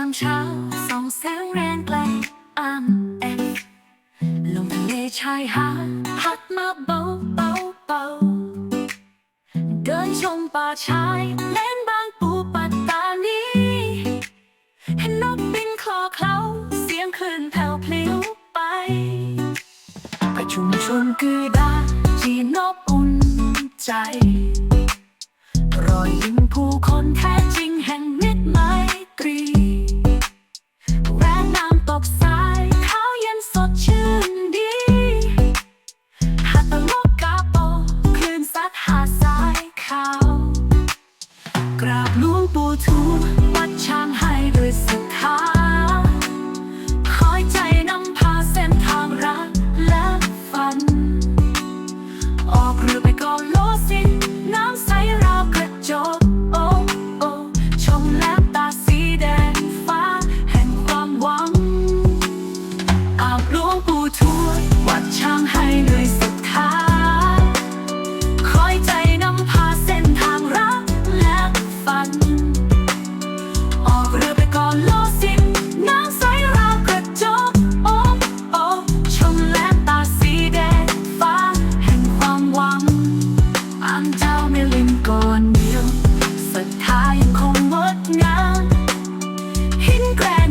ามเช้าส่องแสงแรงไกลอ้ามแอนลมทะเลชายหาดพัดมาเบาเบาเบาเดินชมป่าชายเล่นบางปูปัตตานีเห็นนกบินคลอเคล้าเสียงคลื่นแผ่วพลิ้วไป ไปชุมชนกือดาจีนอบอุ่นใจ รอยยิ้มผู้คนแท้จริงแห่งนี้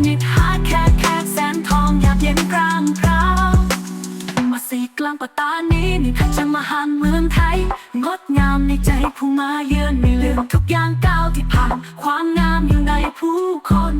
นิดหาแค่แค่แสนทองอยากเย็นกลางพราวมาสีกลางปัตตานีนี่เพชรมหานเมืองไทย งดงามในใจผู้มาเยือนไม่ลืมทุกอย่างก้าวที่ผ่านความงามอยู่ในผู้คน